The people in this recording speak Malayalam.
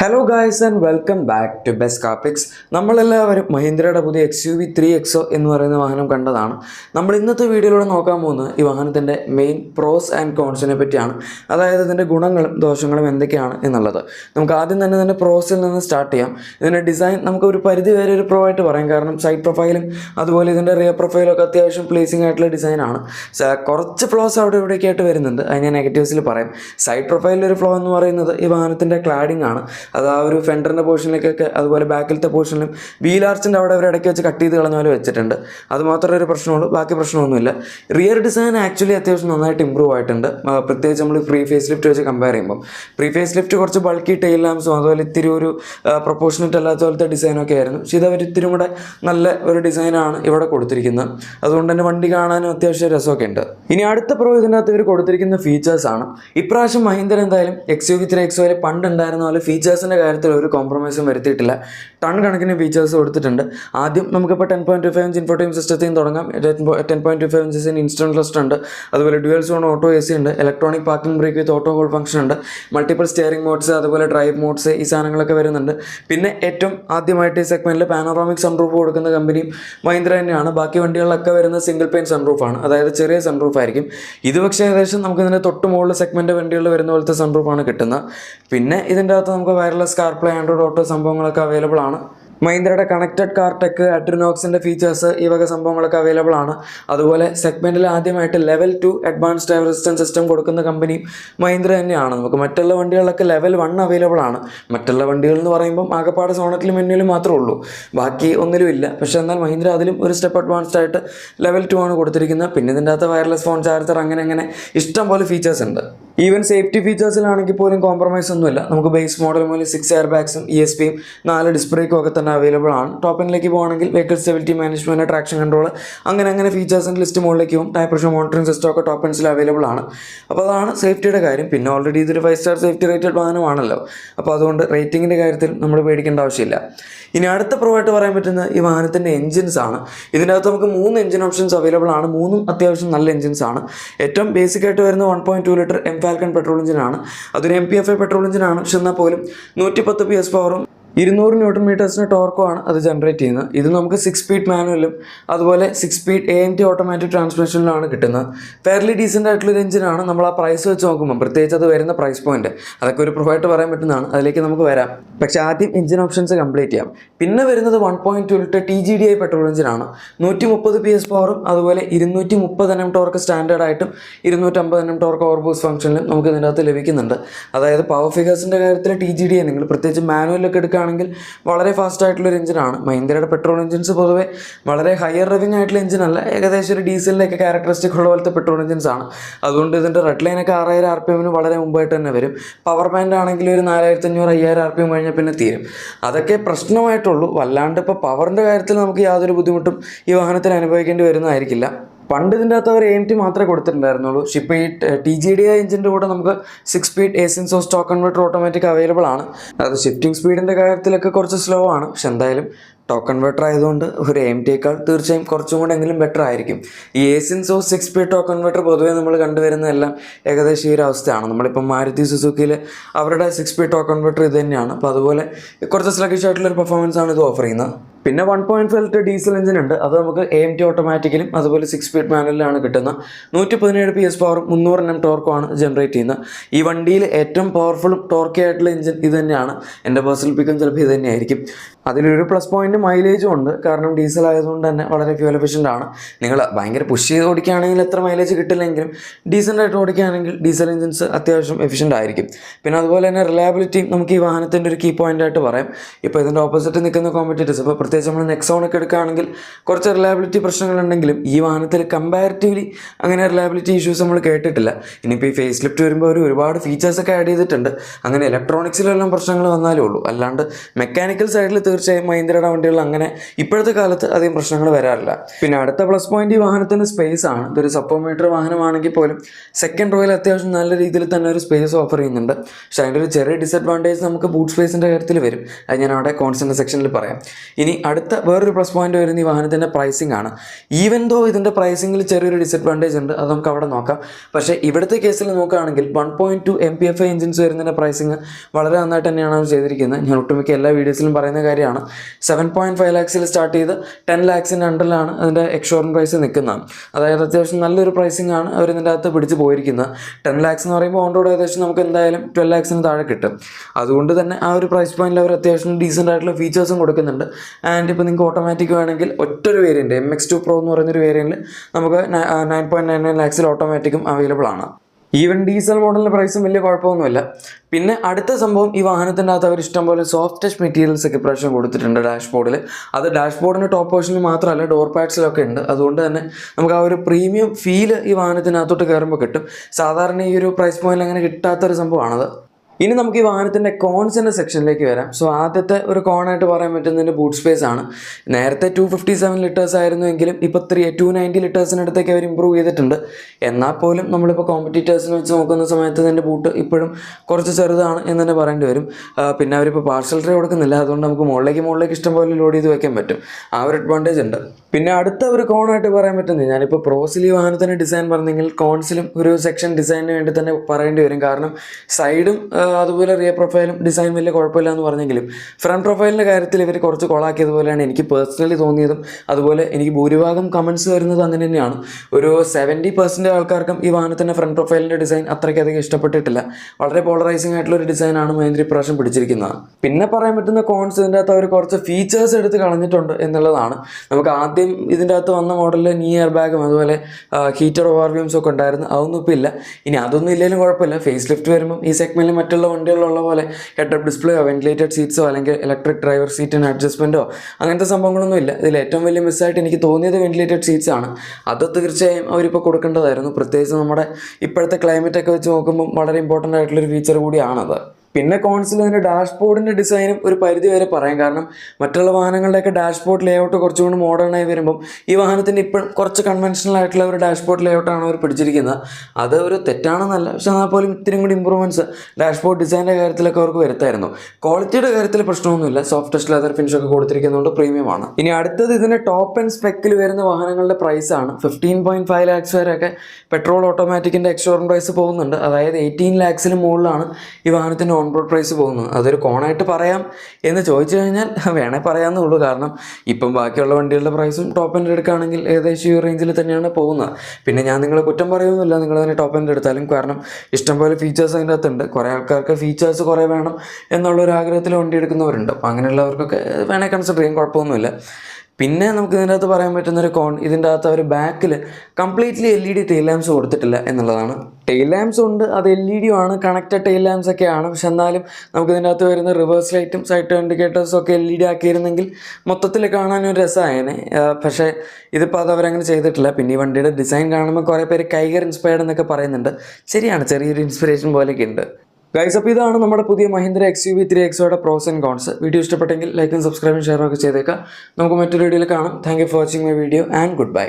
Hello guys and welcome back to best കാപ്പിക്സ് നമ്മളെല്ലാവരും മഹീന്ദ്രയുടെ പുതിയ X U V three XO എന്ന് പറയുന്ന വാഹനം കണ്ടതാണ്. നമ്മൾ ഇന്നത്തെ വീഡിയോയിലൂടെ നോക്കാൻ പോകുന്നത് ഈ വാഹനത്തിന്റെ മെയിൻ പ്രോസ് ആൻഡ് കോൺസിനെ പറ്റിയാണ്. അതായത് ഇതിന്റെ ഗുണങ്ങളും ദോഷങ്ങളും എന്തൊക്കെയാണ് എന്നുള്ളത്. നമുക്ക് ആദ്യം തന്നെ ഇതിന്റെ പ്രോസിൽ നിന്ന് സ്റ്റാർട്ട് ചെയ്യാം. ഇതിന്റെ ഡിസൈൻ നമുക്ക് ഒരു പരിധി വരെ ഒരു പ്രോ ആയിട്ട് പറയാം. കാരണം സൈഡ് പ്രൊഫൈലും അതുപോലെ ഇതിന്റെ റിയർ പ്രൊഫൈലും ഒക്കെ അത്യാവശ്യം പ്ലേസിംഗ് ആയിട്ടുള്ള ഡിസൈനാണ് കുറച്ച് ഫ്ലോസ് അവിടെ ഇവിടെയൊക്കെ ആയിട്ട് വരുന്നുണ്ട്. അത് ഞാൻ നെഗറ്റീവ്സിൽ പറയാം. സൈഡ് പ്രൊഫൈലിൽ ഒരു ഫ്ലോ എന്ന് പറയുന്നത് ഈ വാഹനത്തിന്റെ ക്ലാഡിംഗ് ആണ്. അത് ആ ഒരു ഫെൻഡറിന്റെ പോർഷനിലേക്കൊക്കെ അതുപോലെ ബാക്കിലത്തെ പോർഷനിലും വീൽ ആർച്ചിന്റെ അവിടെ അവർ ഇടയ്ക്ക് വെച്ച് കട്ട് ചെയ്ത് കളഞ്ഞ പോലെ വെച്ചിട്ടുണ്ട്. അത് മാത്രമേ ഒരു പ്രശ്നമുള്ളൂ ബാക്കി പ്രശ്നമൊന്നുമില്ല. റിയർ ഡിസൈൻ ആക്ച്വലി അത്യാവശ്യം നന്നായിട്ട് ഇമ്പ്രൂവ് ആയിട്ടുണ്ട്. പ്രത്യേകിച്ച് നമ്മൾ ഫ്രീ ഫേസ് ലിഫ്റ്റ് വെച്ച് കമ്പയർ ചെയ്യുമ്പോൾ ഫ്രീ ഫേസ് ലിഫ്റ്റ് കുറച്ച് ബൾക്കി ടെയിൽ ലാംസും അതുപോലെ ഇത്തിരി ഒരു പ്രൊപ്പോർഷനറ്റ് അല്ലാത്ത പോലത്തെ ഡിസൈനൊക്കെ ആയിരുന്നു. പക്ഷേ ഇതവർ ഇത്തിരി കൂടെ നല്ല ഒരു ഡിസൈനാണ് ഇവിടെ കൊടുത്തിരിക്കുന്നത്. അതുകൊണ്ട് തന്നെ വണ്ടി കാണാനും അത്യാവശ്യം രസമൊക്കെ ഉണ്ട്. ഇനി അടുത്ത പ്രോ ഇതിന്റെ അകത്ത് ഇവർ കൊടുത്തിരിക്കുന്ന ഫീച്ചേഴ്സാണ് ഇപ്രാവശ്യം മഹീന്ദ്ര എന്തായാലും എക്സ് യു ത്രീ എക്സ് പണ്ട് ഉണ്ടായിരുന്ന പോലെ ഫീച്ചേഴ്സിന്റെ കാര്യത്തിൽ ഒരു കോംപ്രമൈസും വരുത്തിയിട്ടില്ല. ടൺ കണക്കിന് ഫീച്ചേഴ്സ് കൊടുത്തിട്ടുണ്ട്. ആദ്യം നമുക്കിപ്പോൾ ten point two five inch infotainment സിസ്റ്റത്തിൽ നിന്ന് തുടങ്ങാം. ടെൻ പോയിന്റ് ടു ഫൈവ് ഇഞ്ചസിന് ഇൻസ്റ്റന്റ് ക്ലസ്റ്റർ ഉണ്ട്. അതുപോലെ dual zone auto A C ഉണ്ട്. Electronic parking brake with auto hold function ഉണ്ട്. മൾട്ടിപ്പിൾ സ്റ്റിയറിംഗ് മോഡ്സ് അതുപോലെ ഡ്രൈവ് മോഡ്സ് ഈ സാധനങ്ങളൊക്കെ വരുന്നുണ്ട്. പിന്നെ ഏറ്റവും ആദ്യമായിട്ട് ഈ സെഗ്മെന്റിൽ പാനോറാമിക് സൺറൂഫ് കൊടുക്കുന്ന കമ്പനിയും മഹീന്ദ്ര തന്നെയാണ്. ബാക്കി വണ്ടികളിലൊക്കെ വരുന്ന സിംഗിൾ പെയിൻ സൺറൂഫാണ് അതായത് ചെറിയ സൺറൂഫ് ആയിരിക്കും. ഇത് പക്ഷേ ഏകദേശം നമുക്ക് ഇതിന്റെ തൊട്ട് മുകളിൽ സെഗ്മെന്റ് വണ്ടികളിൽ വരുന്ന പോലത്തെ സൺറൂഫാണ് കിട്ടുന്നത്. പിന്നെ ഇതിന്റെ അകത്ത് നമുക്ക് വയർലെസ് കാർപ്ലേ ആൻഡ്രോയിഡ് ഓട്ടോ സംഭവങ്ങളൊക്കെ അവൈലബിൾ ആണ്. മഹീന്ദ്രയുടെ കണക്റ്റഡ് കാർ ടെക് അഡ്രിനോക്സിന്റെ ഫീച്ചേഴ്സ് ഈ വക സംഭവങ്ങളൊക്കെ അവൈലബിൾ ആണ്. അതുപോലെ സെഗ്മെന്റിൽ ആദ്യമായിട്ട് level two advance driver assistance system കൊടുക്കുന്ന കമ്പനി മഹീന്ദ്ര തന്നെയാണ്. നമുക്ക് മറ്റുള്ള വണ്ടികളിലൊക്കെ ലെവൽ വൺ അവൈലബിൾ ആണ്. മറ്റുള്ള വണ്ടികൾ എന്ന് പറയുമ്പം ആകപ്പാട് സോണറ്റിലും മെനുവിലും മാത്രമേ ഉള്ളൂ. ബാക്കി ഒന്നിലും ഇല്ല. പക്ഷേ എന്നാൽ മഹീന്ദ്ര അതിലും ഒരു സ്റ്റെപ്പ് അഡ്വാൻസ്ഡ് ആയിട്ട് ലെവൽ ടു ആണ് കൊടുത്തിരിക്കുന്നത്. പിന്നെ ഇതിന്റെ അകത്ത് വയർലെസ് ഫോൺ ചാർജർ അങ്ങനെ അങ്ങനെ ഇഷ്ടം പോലെ ഫീച്ചേഴ്സ് ഉണ്ട്. ഈവൻ സേഫ്റ്റി ഫീച്ചേഴ്സിലാണെങ്കിൽ പോലും കോംപ്രമൈസ് ഒന്നുമില്ല. നമുക്ക് ബേസ് മോഡൽ മുതൽ സിക്സ് എയർ ബാഗ്സും ഇ എസ് പിയും നാല് ഡിസ്പ്ലേക്കും ഒക്കെ തന്നെ അവൈലബിൾ ആണ്. ടോപ്പ് എൻഡിലേക്ക് പോകുകയാണെങ്കിൽ vehicle stability management traction control അങ്ങനെ അങ്ങനെ ഫീച്ചേഴ്സിന്റെ ലിസ്റ്റ് മുകളിലേക്ക് പോകും. പ്രഷർ മോണിറ്ററിംഗ് സിസ്റ്റം ഒക്കെ ടോപ്പ് എൻസിൽ അവൈലബിൾ ആണ്. അപ്പോൾ അതാണ് സേഫ്റ്റിയുടെ കാര്യം. പിന്നെ ഓൾറെഡി ഇതൊരു ഫൈവ് സ്റ്റാർ സേഫ്റ്റി റേറ്റഡ് വാഹനമാണല്ലോ. അപ്പോൾ അതുകൊണ്ട് റേറ്റിംഗിന്റെ കാര്യത്തിൽ നമ്മൾ പേടിക്കേണ്ട ആവശ്യമില്ല. ഇനി അടുത്ത പ്രൊവൈഡ് പറയാൻ പറ്റുന്ന ഈ വാഹനത്തിന്റെ എഞ്ചിൻസ് ആണ്. ഇതിന്റെ അകത്ത് നമുക്ക് മൂന്ന് എഞ്ചിൻ ഓപ്ഷൻസ് അവൈലബിൾ ആണ്. മൂന്നും അത്യാവശ്യം നല്ല എഞ്ചിൻസ് ആണ്. ഏറ്റവും ബേസിക്കായിട്ട് വരുന്ന one point two litre M Falcon petrol എഞ്ചിനാണ്. അതൊരു M P F I petrol എഞ്ചിനാണ്. പക്ഷെ എന്നാൽ പോലും നൂറ്റി പത്ത് പി എസ് പവറും ഇരുന്നൂറ് ന്യൂട്ടൺ മീറ്റേഴ്സിന് ടോർക്കുമാണ് അത് ജനറേറ്റ് ചെയ്യുന്നത്. ഇത് നമുക്ക് സിക്സ് സ്പീഡ് മാനുവലും അതുപോലെ six speed A M T automatic ട്രാൻസ്മിഷനിലാണ് കിട്ടുന്നത്. ഫെയർലി ഡീസന്റ് ആയിട്ടുള്ളൊരു എഞ്ചിനാണ് നമ്മൾ ആ പ്രൈസ് വെച്ച് നോക്കുമ്പോൾ പ്രത്യേകിച്ച് അത് വരുന്ന പ്രൈസ് പോയിന്റ് അതൊക്കെ ഒരു പ്രൊവൈഡ് പറയാൻ പറ്റുന്നതാണ്. അതിലേക്ക് നമുക്ക് വരാം. പക്ഷേ ആദ്യം എഞ്ചിൻ ഓപ്ഷൻസ് കംപ്ലീറ്റ് ചെയ്യാം. പിന്നെ വരുന്നത് one point two litre T G D I petrol എഞ്ചിനാണ് നൂറ്റി മുപ്പത് പി എസ് പവറും അതുപോലെ ഇരുന്നൂറ്റി മുപ്പത് എൻ എം ടോർക്ക് സ്റ്റാൻഡേർഡ് ആയിട്ടും ഇരുന്നൂറ്റമ്പത് N M torque over boost ഫംഗ്ഷനിലും നമുക്ക് ഇതിനകത്ത് ലഭിക്കുന്നുണ്ട്. അതായത് പവർ ഫിഗേഴ്സിന്റെ കാര്യത്തിൽ ടി ജി ഡി ഐ നിങ്ങൾ പ്രത്യേകിച്ച് മാനുവലൊക്കെ എടുക്കുകയാണെങ്കിൽ വളരെ ഫാസ്റ്റ് ആയിട്ടുള്ള ഒരു എഞ്ചിനാണ് മഹീന്ദ്രയുടെ പെട്രോൾ എഞ്ചിൻസ് പൊതുവേ വളരെ ഹയർ റെവിങ് ആയിട്ടുള്ള എഞ്ചിനല്ല ഏകദേശം ഒരു ഡീസലിന്റെയൊക്കെ ക്യാരക്ടറിസ്റ്റിക് ഉള്ള പോലത്തെ പെട്രോൾ എഞ്ചിൻസ് ആണ്. അതുകൊണ്ട് ഇതിന്റെ റെഡ് ലൈനൊക്കെ ആറായിരം ആർ പി എമ്മിന് വളരെ മുമ്പായിട്ട് തന്നെ വരും. പവർ ബാൻഡ് ആണെങ്കിൽ ഒരു നാലായിരത്തി അഞ്ഞൂറ് അയ്യായിരം ആർ പി എം കഴിഞ്ഞാൽ പിന്നെ തീരും. അതൊക്കെ പ്രശ്നമായിട്ടുള്ളൂ. വല്ലാണ്ട് ഇപ്പോൾ പവറിന്റെ കാര്യത്തിൽ നമുക്ക് യാതൊരു ബുദ്ധിമുട്ടും ഈ വാഹനത്തിൽ അനുഭവിക്കേണ്ടി വരുന്നതായിരിക്കില്ല. പണ്ട് ഇതിന്റെ അകത്ത് അവർ എം ടി മാത്രമേ കൊടുത്തിട്ടുണ്ടായിരുന്നുള്ളൂ. പക്ഷേ ഇപ്പോൾ ഈ ടി ജി ഡി ഐ എഞ്ചിന്റെ കൂടെ നമുക്ക് സിക്സ് സ്പീഡ് എസിൻസോ സ്റ്റോക്ക് കൺവെർട്ടർ ഓട്ടോമാറ്റിക് അവൈലബിൾ ആണ്. അത് ഷിഫ്റ്റിംഗ് സ്പീഡിന്റെ കാര്യത്തിലൊക്കെ കുറച്ച് സ്ലോ ആണ്. പക്ഷെ എന്തായാലും ടോക്ക് കൺവെർട്ടർ ആയതുകൊണ്ട് ഒരു എം ടിയേക്കാൾ തീർച്ചയായും കുറച്ചും കൂടെ എങ്കിലും ബെറ്റർ ആയിരിക്കും. ഈ Aisin six P torque converter പൊതുവേ നമ്മൾ കണ്ടുവരുന്നതെല്ലാം ഏകദേശം ഈ ഒരു അവസ്ഥയാണ്. നമ്മളിപ്പോൾ മാരുതി സുസുക്കിയിൽ അവരുടെ സിക്സ് പി ടോക്ക് കൺവെർട്ടർ ഇത് തന്നെയാണ്. അപ്പോൾ അതുപോലെ കുറച്ച് സ്ലഗിഷ് ആയിട്ടുള്ള ഒരു പെർഫോമൻസ് ആണ് ഇത് ഓഫർ ചെയ്യുന്നത്. പിന്നെ one point five litre diesel engine ഉണ്ട്. അത് നമുക്ക് എ എം ടി ഓട്ടോമാറ്റിക്കലും അതുപോലെ സിക്സ് സ്പീഡ് മാനുവലിലാണ് കിട്ടുന്നത്. നൂറ്റി പതിനേഴ് പി എസ് പവറും മുന്നൂറ് എൻ എം ടോർക്കുമാണ് ജനറേറ്റ് ചെയ്യുന്നത്. ഈ വണ്ടിയിൽ ഏറ്റവും പവർഫുള്ളും ടോർക്കി ആയിട്ടുള്ള എഞ്ചിൻ ഇത് തന്നെയാണ്. എന്റെ പേഴ്സണൽ പിക്കും ചിലപ്പോൾ ഇത് തന്നെയായിരിക്കും. അതിലൊരു പ്ലസ് പോയിന്റ് മൈലേജും ഉണ്ട്. കാരണം ഡീസൽ ആയതുകൊണ്ട് തന്നെ വളരെ ഫ്യൂൽ എഫിഷ്യന്റ് ആണ്. നിങ്ങൾ ഭയങ്കര പുഷ് ചെയ്ത് ഓടിക്കുകയാണെങ്കിൽ എത്ര മൈലേജ് കിട്ടില്ലെങ്കിലും ഡീസന്റായിട്ട് ഓടിക്കുകയാണെങ്കിൽ ഡീസൽ എഞ്ചിൻസ് അത്യാവശ്യം എഫിഷ്യന്റ് ആയിരിക്കും. പിന്നെ അതുപോലെ തന്നെ റിലയബിലിറ്റി നമുക്ക് ഈ വാഹനത്തിന്റെ ഒരു കീ പോയിന്റ് ആയിട്ട് പറയാം. ഇപ്പോൾ ഇതിന്റെ ഓപ്പോസിറ്റ് നിൽക്കുന്ന കോമ്പറ്റേറ്റേഴ്സ് ഇപ്പോൾ പ്രത്യേകിച്ച് നമ്മൾ നെക്സോൺ ഒക്കെ എടുക്കുകയാണെങ്കിൽ കുറച്ച് റിലയബിലിറ്റി പ്രശ്നങ്ങളുണ്ടെങ്കിലും ഈ വാഹനത്തിൽ കമ്പാരിറ്റീവ്ലി അങ്ങനെ റിലയബിലിറ്റി ഇഷ്യൂസ് നമ്മൾ കേട്ടിട്ടില്ല. ഇനിയിപ്പോൾ ഈ ഫേസ് ലിഫ്റ്റ് വരുമ്പോൾ അവർ ഒരുപാട് ഫീച്ചേഴ്സൊക്കെ ആഡ് ചെയ്തിട്ടുണ്ട്. അങ്ങനെ ഇലക്ട്രോണിക്സിലെല്ലാം പ്രശ്നങ്ങൾ വന്നാലേ ഉള്ളൂ. അല്ലാണ്ട് മെക്കാനിക്കൽ സൈഡിൽ തീർച്ചയായും മഹീന്ദ്രയുടെ വണ്ടികൾ വണ്ടികളിൽ അങ്ങനെ ഇപ്പോഴത്തെ കാലത്ത് അധികം പ്രശ്നങ്ങൾ വരാറില്ല. പിന്നെ അടുത്ത പ്ലസ് പോയിന്റ് ഈ വാഹനത്തിന് സ്പേസ് ആണ്. ഇതൊരു സപ്പോമീറ്റർ വാഹനമാണെങ്കിൽ പോലും സെക്കൻഡ് റോയിൽ അത്യാവശ്യം നല്ല രീതിയിൽ തന്നെ ഒരു സ്പേസ് ഓഫർ ചെയ്യുന്നുണ്ട്. പക്ഷേ അതിന്റെ ഒരു ചെറിയ ഡിസഡ്വാന്റേജ് നമുക്ക് ബൂട്ട് സ്പേസിന്റെ കാര്യത്തിൽ വരും. അത് ഞാൻ അവിടെ കോൺസെന്റ് സെക്ഷനിൽ പറയാം. ഇനി അടുത്ത വേറൊരു പ്ലസ് പോയിന്റ് വരുന്ന ഈ വാഹനത്തിന്റെ പ്രൈസിംഗ് ആണ്. ഈവൻ ദോ ഇതിന്റെ പ്രൈസിങ്ങിൽ ചെറിയൊരു ഡിസഡ്വാന്റേജ് ഉണ്ട് അത് നമുക്ക് അവിടെ നോക്കാം. പക്ഷേ ഇവിടുത്തെ കേസിൽ നോക്കുകയാണെങ്കിൽ one point two M P F I engines വരുന്നതിന്റെ പ്രൈസിങ് വളരെ നന്നായിട്ട് തന്നെയാണ് അവർ ചെയ്തിരിക്കുന്നത്. ഞാൻ ഒട്ടുമിക്ക എല്ലാ വീഡിയോസിലും പറയുന്ന കാര്യമാണ്. സെവൻ പോയിന്റ് ഫൈവ് ലാക്സിൽ സ്റ്റാർട്ട് ചെയ്ത് ടെൻ ലാക്സിന്റെ അണ്ടറിലാണ് അതിന്റെ എക്സ്ഷോറൻ പ്രൈസ് നിൽക്കുന്നത്. അതായത് അത്യാവശ്യം നല്ലൊരു പ്രൈസിംഗ് ആണ് അവർ ഇതിന്റെ അകത്ത് പിടിച്ച് പോയിരിക്കുന്നത്. ടെൻ ലാക്സ് എന്ന് പറയുമ്പോൾ ഓൺ റോഡ് ഏകദേശം നമുക്ക് എന്തായാലും ട്വൽവ് ലാക്സിന് താഴെ കിട്ടും. അതുകൊണ്ട് തന്നെ ആ ഒരു പ്രൈസ് പോയിന്റിൽ അവർ അത്യാവശ്യം ഡീസന്റ് ആയിട്ടുള്ള ഫീച്ചേഴ്സും കൊടുക്കുന്നുണ്ട്. ആൻഡ് ഇപ്പോൾ നിങ്ങൾക്ക് ഓട്ടോമാറ്റിക് വേണമെങ്കിൽ ഒറ്റൊരു variant M X two pro എന്ന് പറയുന്നൊരു വേരിയന്റിൽ നമുക്ക് നയൻ പോയിന്റ് നയൻ നയൻ ലാക്സിൽ ഓട്ടോമാറ്റിക്കും അവൈലബിൾ ആണ്. ഈവൻ ഡീസൽ മോഡലിന്റെ പ്രൈസും വലിയ കുഴപ്പമൊന്നുമില്ല. പിന്നെ അടുത്ത സംഭവം ഈ വാഹനത്തിന്റെ അകത്ത് അവർ ഇഷ്ടംപോലെ സോഫ്റ്റ് ടച്ച് മെറ്റീരിയൽസ് ഒക്കെ പ്രാവശ്യം കൊടുത്തിട്ടുണ്ട് ഡാഷ്ബോർഡിൽ അത് ഡാഷ്ബോർഡിന്റെ ടോപ്പ് പോർഷനിൽ മാത്രമല്ല ഡോർ പാഡ്സിലൊക്കെ ഉണ്ട്. അതുകൊണ്ട് തന്നെ നമുക്ക് ആ ഒരു പ്രീമിയം ഫീൽ ഈ വാഹനത്തിനകത്തോട്ട് കയറുമ്പോൾ കിട്ടും. സാധാരണ ഈ ഒരു പ്രൈസ് പോയിന്റിൽ അങ്ങനെ കിട്ടാത്തൊരു സംഭവമാണത്. ഇനി നമുക്ക് ഈ വാഹനത്തിന്റെ കോൺസിന്റെ സെക്ഷനിലേക്ക് വരാം. സോ ആദ്യത്തെ ഒരു കോണായിട്ട് പറയാൻ പറ്റുന്നതിന്റെ ബൂട്ട് സ്പേസ് ആണ്. നേരത്തെ ടു ഫിഫ്റ്റി സെവൻ ലിറ്റേഴ്സ് ആയിരുന്നു എങ്കിലും ഇപ്പോൾ ത്രീ ടു നയന്റി ലിറ്റേഴ്സിനടുത്തേക്ക് അവർ ഇമ്പ്രൂവ് ചെയ്തിട്ടുണ്ട്. എന്നാൽ പോലും നമ്മളിപ്പോൾ കോമ്പറ്റീറ്റേഴ്സിനെ വെച്ച് നോക്കുന്ന സമയത്ത് ഇതിന്റെ ബൂട്ട് ഇപ്പോഴും കുറച്ച് ചെറുതാണ് എന്ന് തന്നെ പറയേണ്ടി വരും. പിന്നെ അവരിപ്പോൾ പാർസൽ ട്രേ കൊടുക്കുന്നില്ല. അതുകൊണ്ട് നമുക്ക് മുകളിലേക്ക് മുകളിലേക്ക് ഇഷ്ടം പോലെ ലോഡ് ചെയ്ത് വെക്കാൻ പറ്റും. ആ ഒരു അഡ്വാന്റേജ് ഉണ്ട്. പിന്നെ അടുത്ത ഒരു കോണായിട്ട് പറയാൻ പറ്റുന്നത് ഞാനിപ്പോൾ പ്രോസിൽ ഈ വാഹനത്തിന്റെ ഡിസൈൻ പറഞ്ഞെങ്കിൽ കോൺസിലും ഒരു സെക്ഷൻ ഡിസൈനിന് വേണ്ടി തന്നെ പറയേണ്ടി വരും. കാരണം സൈഡും അതുപോലെ റിയർ പ്രൊഫൈലും ഡിസൈൻ വലിയ കുഴപ്പമില്ല എന്ന് പറഞ്ഞെങ്കിലും ഫ്രണ്ട് പ്രൊഫൈലിന്റെ കാര്യത്തിൽ ഇവർ കുറച്ച് കോളാക്കിയതുപോലെയാണ് എനിക്ക് പേഴ്സണലി തോന്നിയതും അതുപോലെ എനിക്ക് ഭൂരിഭാഗം കമൻസ് വരുന്നത് അങ്ങനെ തന്നെയാണ്. ഒരു സെവന്റി പെർസെന്റ് ആൾക്കാർക്കും ഈ വാഹനത്തിന്റെ ഫ്രണ്ട് പ്രൊഫൈലിന്റെ ഡിസൈൻ അത്രയ്ക്കധികം ഇഷ്ടപ്പെട്ടിട്ടില്ല. വളരെ പോളറൈസിംഗ് ആയിട്ടുള്ള ഒരു ഡിസൈനാണ് മഹേന്ദ്ര ഇപ്രാവശ്യം പിടിച്ചിരിക്കുന്നത്. പിന്നെ പറയാൻ പറ്റുന്ന കോൺസ് ഇതിന്റെ അകത്ത് അവർ കുറച്ച് ഫീച്ചേഴ്സ് എടുത്ത് കളഞ്ഞിട്ടുണ്ട് എന്നുള്ളതാണ്. നമുക്ക് ആദ്യം ഇതിന്റെ അകത്ത് വന്ന മോഡലിൽ നീ എയർ ബാഗും അതുപോലെ ഹീറ്റർ ഓവർവ്യൂംസ് ഒക്കെ ഉണ്ടായിരുന്നു. അതൊന്നും ഇപ്പോൾ ഇല്ല. ഇനി അതൊന്നും ഇല്ലെങ്കിലും കുഴപ്പമില്ല. ഫേസ് ലിഫ്റ്റ് വരുമ്പം ഈ സെഗ്മെന്റിൽ മറ്റുള്ള വണ്ടികളിലുള്ള പോലെ ഹെഡ് അപ്പ് ഡിസ്പ്ലേയോ വെന്റിലേറ്റഡ് സീറ്റ്സോ അല്ലെങ്കിൽ ഇലക്ട്രിക് ഡ്രൈവർ സീറ്റിന് അഡ്ജസ്റ്റ്മെന്റോ അങ്ങനത്തെ സംഭവങ്ങളൊന്നും ഇല്ല. ഇതിൽ ഏറ്റവും വലിയ മിസ്സായിട്ട് എനിക്ക് തോന്നിയത് വെന്റിലേറ്റഡ് സീറ്റ്സ് ആണ്. അത് തീർച്ചയായും അവരിപ്പോൾ കൊടുക്കേണ്ടതായിരുന്നു. പ്രത്യേകിച്ച് നമ്മുടെ ഇപ്പോഴത്തെ ക്ലൈമറ്റ് ഒക്കെ വെച്ച് നോക്കുമ്പോൾ വളരെ ഇമ്പോർട്ടന്റ് ആയിട്ടുള്ളൊരു ഫീച്ചർ കൂടിയാണത്. പിന്നെ കോൺസിൽ അതിന്റെ ഡാഷ്ബോർഡിന്റെ ഡിസൈനും ഒരു പരിധി വരെ പറയാം. കാരണം മറ്റുള്ള വാഹനങ്ങളുടെയൊക്കെ ഡാഷ്ബോർഡ് ലേഔട്ട് കുറച്ചുകൂടി ആയി വരുമ്പം ഈ വാഹനത്തിന്റെ ഇപ്പം കുറച്ച് കൺവെൻഷണൽ ആയിട്ടുള്ള ഒരു ഡാഷ്ബോർഡ് ലേഔട്ടാണ് അവർ പിടിച്ചിരിക്കുന്നത്. അത് ഒരു തെറ്റാണെന്നല്ല. പക്ഷേ എന്നാൽ പോലും ഇത്തിരി കൂടി ഇമ്പ്രൂവ്മെന്റ്സ് ഡാഷ്ബോർഡ് ഡിസൈന്റെ കാര്യത്തിലൊക്കെ അവർക്ക് വരുത്തായിരുന്നു. ക്വാളിറ്റിയുടെ കാര്യത്തിൽ പ്രശ്നമൊന്നുമില്ല. സോഫ്റ്റ് ടച്ച് ലെതർ ഫിനിഷ് ഒക്കെ കൊടുത്തിരിക്കുന്നതുകൊണ്ട് പ്രീമിയമാണ് ഇനി അടുത്തത് ഇതിന്റെ ടോപ്പ് ആൻഡ് സ്പെക്കിൽ വരുന്ന വാഹനങ്ങളുടെ പ്രൈസ് ആണ്. ഫിഫ്റ്റീൻ പോയിന്റ് ഫൈവ് ലാക്സ് വരെയൊക്കെ പെട്രോൾ ഓട്ടോമാറ്റിക്കിന്റെ എക്സ്റ്റോറൻ പ്രൈസ് പോകുന്നുണ്ട്. അതായത് എയ്റ്റീൻ ലാക്സിന് മുകളിലാണ് ഈ വാഹനത്തിന്റെ ഓൺ റോഡ് പ്രൈസ് പോകുന്നു. അതൊരു കോണായിട്ട് പറയാം എന്ന് ചോദിച്ചു കഴിഞ്ഞാൽ വേണേ പറയാമെന്നേ ഉള്ളൂ. കാരണം ഇപ്പം ബാക്കിയുള്ള വണ്ടികളുടെ പ്രൈസും ടോപ്പ് എൻഡ് എടുക്കുകയാണെങ്കിൽ ഏകദേശം ഈ റേഞ്ചിൽ തന്നെയാണ് പോകുന്നത്. പിന്നെ ഞാൻ നിങ്ങളെ കുറ്റം പറയുന്നില്ല നിങ്ങൾ തന്നെ ടോപ്പ് എൻഡ് എടുത്താലും കാരണം ഇഷ്ടംപോലെ ഫീച്ചേഴ്സ് അതിന്റെ അകത്തുണ്ട്. കുറേ ആൾക്കാർക്ക് ഫീച്ചേഴ്സ് കുറേ വേണം എന്നുള്ള ഒരു ആഗ്രഹത്തിൽ വണ്ടി എടുക്കുന്നവരുണ്ട്. അപ്പം അങ്ങനെയുള്ളവർക്കൊക്കെ വേണേൽ കൺസിഡർ ചെയ്യാൻ കുഴപ്പമൊന്നുമില്ല. പിന്നെ നമുക്ക് ഇതിന്റെ അകത്ത് പറയാൻ പറ്റുന്ന ഒരു കോൺ ഇതിന്റെ അകത്ത് അവർ ബാക്കിൽ completely L E D tail lamps കൊടുത്തിട്ടില്ല എന്നുള്ളതാണ്. ടെയിൽ ലാംസ് ഉണ്ട് അത് എൽ ഇ ഡിയും ആണ് കണക്റ്റഡ് ടെയിൽ ഒക്കെ ആണ്. പക്ഷെ എന്നാലും നമുക്ക് ഇതിന്റെ അകത്ത് വരുന്ന റിവേഴ്സ് ലൈറ്റും സൈഡ് ഇൻഡിക്കേറ്റേഴ്സും ഒക്കെ എൽ ഇ ഡി ആക്കിയിരുന്നെങ്കിൽ മൊത്തത്തിൽ കാണാനൊരു രസമായേനെ. പക്ഷേ ഇതിപ്പോൾ അത് അവരങ്ങനെ ചെയ്തിട്ടില്ല. പിന്നെ ഈ വണ്ടിയുടെ ഡിസൈൻ കാണുമ്പോൾ കുറേ പേര് കൈകർ ഇൻസ്പയർഡ് എന്നൊക്കെ പറയുന്നുണ്ട്. ശരിയാണ് ചെറിയൊരു ഇൻസ്പിറേഷൻ പോലെയൊക്കെ ഉണ്ട്. ഗൈസ് അപ്പോൾ ഇതാണ് നമ്മുടെ പുതിയ Mahindra X U V three എക്സോയുടെ pros and cons video ഇഷ്ടപ്പെട്ടെങ്കിൽ ലൈക്കും സബ്സ്ക്രൈബും ഷെയറും ഒക്കെ ചെയ്തേക്കാം. നമുക്ക് മറ്റൊരു വീഡിയോയിൽ കാണാം. Thank you for watching my video and goodbye